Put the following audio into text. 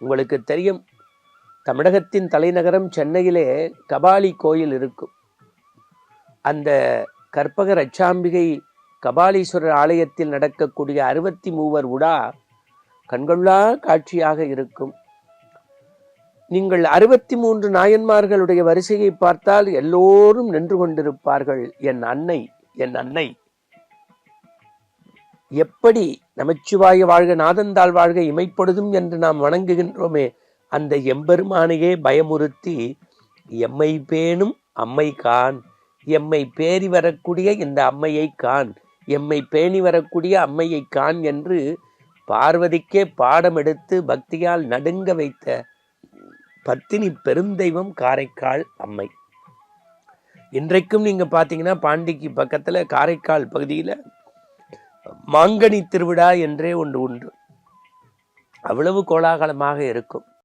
உங்களுக்கு தெரியும். தமிழகத்தின் தலைநகரம் சென்னையிலே கபாலி கோயில் இருக்கும். அந்த கற்பக ரட்சாம்பிகை கபாலீஸ்வரர் ஆலயத்தில் நடக்கக்கூடிய அறுபத்தி மூவர் உடா கண்கொள்ளா காட்சியாக இருக்கும். நீங்கள் அறுபத்தி மூன்று நாயன்மார்களுடைய வரிசையை பார்த்தால் எல்லோரும் நின்று கொண்டிருப்பார்கள் என் அன்னை என் அன்னை. எப்படி நமச்சிவாய வாழ்க நாதந்தாள் வாழ்க இமைப்படுதும் என்று நாம் வணங்குகின்றோமே. அந்த எம்பெருமானையே பயமுறுத்தி எம்மை பேணும் அம்மை கான் எம்மை பேரி வரக்கூடிய இந்த அம்மையை கான் எம்மை பேணி வரக்கூடிய அம்மையை கான் என்று பார்வதிக்கே பாடம் எடுத்து பக்தியால் நடுங்க வைத்த பத்தினி பெருந்தெய்வம் காரைக்கால் அம்மை. இன்றைக்கும் நீங்கள் பார்த்தீங்கன்னா பாண்டிக்கு பக்கத்தில் காரைக்கால் பகுதியில் மாங்கனி திருவிழா என்றே ஒன்று உண்டு. அவ்வளவு கோலாகலமாக இருக்கும்.